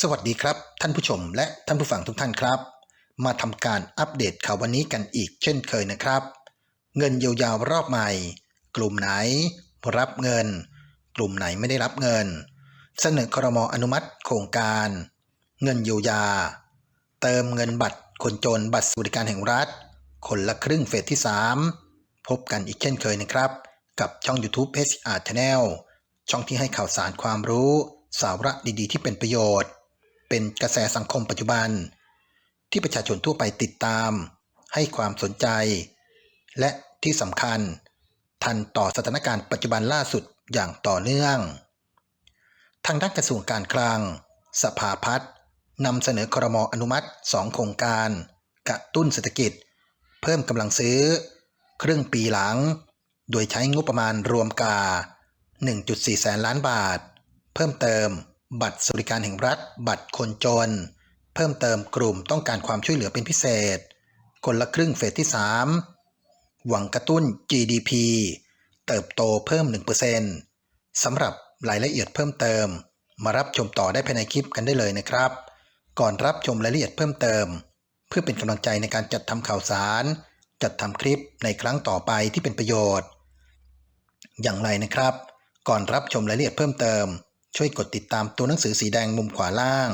สวัสดีครับ ท่านผู้ชมและท่านผู้ฟังทุกท่านครับ มาทำการอัปเดตข่าววันนี้กันอีกเช่นเคยนะครับ เงินเยียวยารอบใหม่ กลุ่มไหน รับเงิน กลุ่มไหนไม่ได้รับเงิน เสนอครมอนุมัติโครงการ เงินเยียวยา เติมเงินบัตรคนจนบัตรสวัสดิการแห่งรัฐ คนละครึ่งเฟสที่ 3 พบกันอีกเช่นเคยนะครับ กับช่อง YouTube HR Channel ช่องที่ให้ข่าวสารความรู้ สาระดีๆ ที่เป็นประโยชน์ เป็นกระแสสังคมปัจจุบัน ที่ประชาชนทั่วไปติดตาม ให้ความสนใจ และที่สำคัญ ทันต่อสถานการณ์ปัจจุบันล่าสุดอย่างต่อเนื่อง ทางด้านกระทรวงการคลัง สภาพัฒน์นำเสนอครมอนุมัติ 2 โครงการ กระตุ้นเศรษฐกิจ เพิ่มกำลังซื้อ ครึ่งปีหลัง โดยใช้งบประมาณรวมกา 1.4 แสนล้านบาท เพิ่มเติม บัตรสวัสดิการแห่งรัฐ บัตรคนจน เพิ่มเติมกลุ่มต้องการความช่วยเหลือเป็นพิเศษ คนละครึ่งเฟสที่ 3 หวังกระตุ้น GDP เติบโตเพิ่ม 1%สำหรับรายละเอียดเพิ่มเติม มารับชมต่อได้ภายในคลิปกันได้เลยนะครับ ก่อนรับชมรายละเอียดเพิ่มเติม เพื่อเป็นกำลังใจในการจัดทำข่าวสาร จัดทำคลิปในครั้งต่อไปที่เป็นประโยชน์ อย่างไรนะครับ ก่อนรับชมรายละเอียดเพิ่มเติม ช่วยกดติดตามตัวหนังสือสีแดงมุมขวาล่าง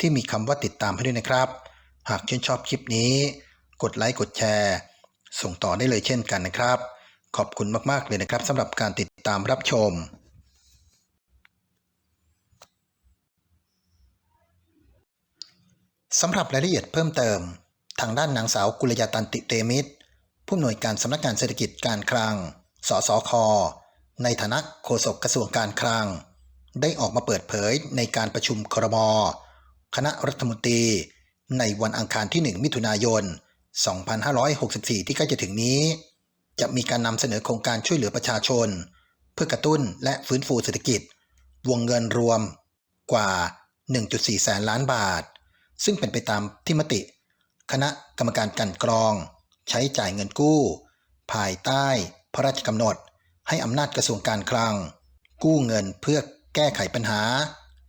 ที่มีคำว่าติดตามให้ด้วยนะครับ หากชื่นชอบคลิปนี้ กดไลค์กดแชร์ ส่งต่อได้เลยเช่นกันนะครับ ขอบคุณมากๆเลยนะครับสำหรับการติดตามรับชมสำหรับรายละเอียดเพิ่มเติม ทางด้านนางสาวกุลยาตันติเตมิตร ผู้อำนวยการสำนักงานเศรษฐกิจการคลัง สสค ในฐานะโฆษกกระทรวงการคลัง ได้ออกมาเปิดเผยในการประชุมครม คณะรัฐมนตรี ในวันอังคารที่ 1 มิถุนายน 2564 ที่ใกล้จะถึงนี้ จะมีการนำเสนอโครงการช่วยเหลือประชาชน เพื่อกระตุ้นและฟื้นฟูเศรษฐกิจ วงเงินรวมกว่า 1.4 แสนล้านบาท ซึ่งเป็นไปตามที่มติ คณะกรรมการกันกรอง ใช้จ่ายเงินกู้ ภายใต้ พระราชกำหนด ให้อำนาจกระทรวงการคลัง กู้เงินเพื่อ แก้ไขปัญหา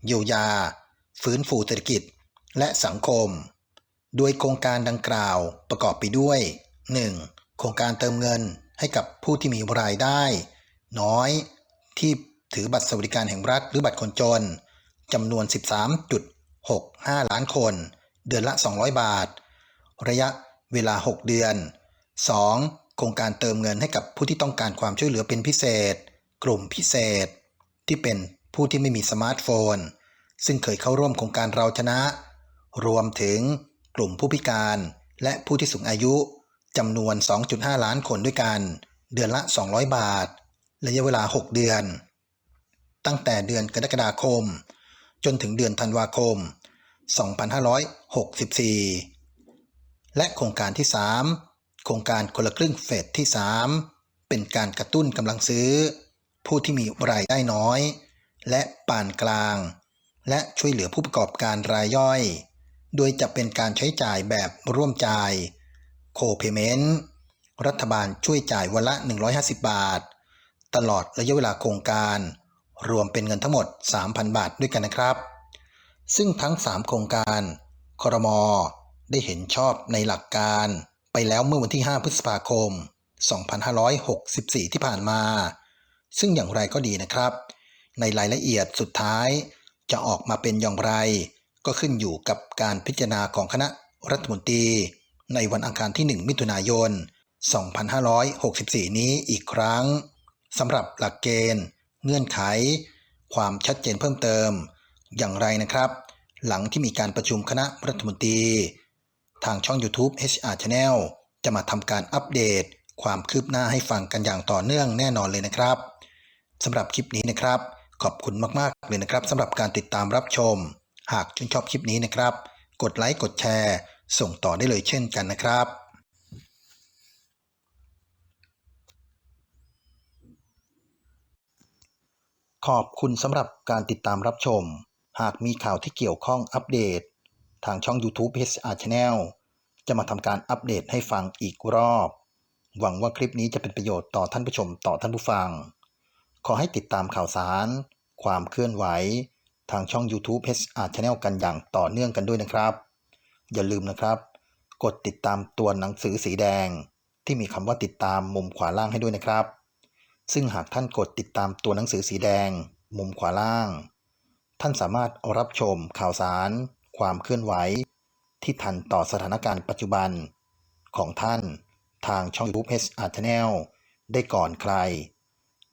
เยียวยา ฟื้นฟูเศรษฐกิจ และสังคม โดยโครงการดังกล่าวประกอบไปด้วย 1. โครงการเติมเงินให้กับผู้ที่มีรายได้ น้อยที่ถือบัตรสวัสดิการแห่งรัฐหรือบัตรคนจนจำนวน 13.65 ล้านคน เดือนละ 200 บาท ระยะเวลา 6 เดือน 2. โครงการเติมเงินให้กับผู้ที่ต้องการความช่วยเหลือเป็นพิเศษ กลุ่มพิเศษ ที่เป็น ผู้ที่ไม่มีสมาร์ทโฟน ซึ่งเคยเข้าร่วมโครงการเราชนะ รวมถึงกลุ่มผู้พิการและผู้ที่สูงอายุจำนวน 2.5 ล้านคนด้วยกัน เดือนละ 200 บาท ระยะเวลา 6 เดือน ตั้งแต่เดือนกรกฎาคม จนถึงเดือนธันวาคม 2564 และโครงการที่ 3 โครงการคนละครึ่งเฟสที่ 3 เป็นการกระตุ้นกำลังซื้อ ผู้ที่มีรายได้น้อย และปานกลาง และช่วยเหลือผู้ประกอบการรายย่อย โดยจะเป็นการใช้จ่ายแบบร่วมจ่ายโคเพเมนต์รัฐบาลช่วยจ่ายวันละ 150 บาท ตลอดระยะเวลาโครงการ รวมเป็นเงินทั้งหมด 3,000 บาทด้วยกันนะครับ ซึ่งทั้ง 3 โครงการครมได้เห็นชอบในหลักการไปแล้วเมื่อวันที่ 5 พฤษภาคม 2564 ที่ผ่านมา ซึ่งอย่างไรก็ดีนะครับ ในรายละเอียดสุดท้าย จะออกมาเป็นอย่างไร ก็ขึ้นอยู่กับการพิจารณาของคณะรัฐมนตรี ในวันอังคารที่ 1 มิถุนายน 2564 นี้อีกครั้งสำหรับหลักเกณฑ์ เงื่อนไข ความชัดเจนเพิ่มเติม อย่างไรนะครับ หลังที่มีการประชุมคณะรัฐมนตรี ทางช่อง YouTube HR Channel จะมาทำการอัปเดต ความคืบหน้าให้ฟังกันอย่างต่อเนื่องแน่นอนเลยนะครับสำหรับคลิปนี้นะครับ ขอบคุณมากๆเลยนะครับสำหรับการติดตามรับชม หากชื่นชอบคลิปนี้นะครับ กดไลค์กดแชร์ ส่งต่อได้เลยเช่นกันนะครับขอบคุณสำหรับการติดตามรับชม หากมีข่าวที่เกี่ยวข้องอัปเดต ทางช่อง YouTube HR Channel จะมาทำการอัปเดตให้ฟังอีกรอบ หวังว่าคลิปนี้จะเป็นประโยชน์ต่อท่านผู้ชมต่อท่านผู้ฟัง ขอให้ติดตามข่าวสาร ความเคลื่อนไหว ทางช่อง YouTube HR Channel กันอย่างต่อเนื่องกันด้วยนะครับ อย่าลืมนะครับ กดติดตามตัวหนังสือสีแดง ที่มีคำว่าติดตามมุมขวาล่างให้ด้วยนะครับ ซึ่งหากท่านกดติดตามตัวหนังสือสีแดง มุมขวาล่าง ท่านสามารถรับชมข่าวสาร ความเคลื่อนไหว ที่ทันต่อสถานการณ์ปัจจุบัน ของท่านทางช่อง YouTube HR Channel ได้ก่อนใคร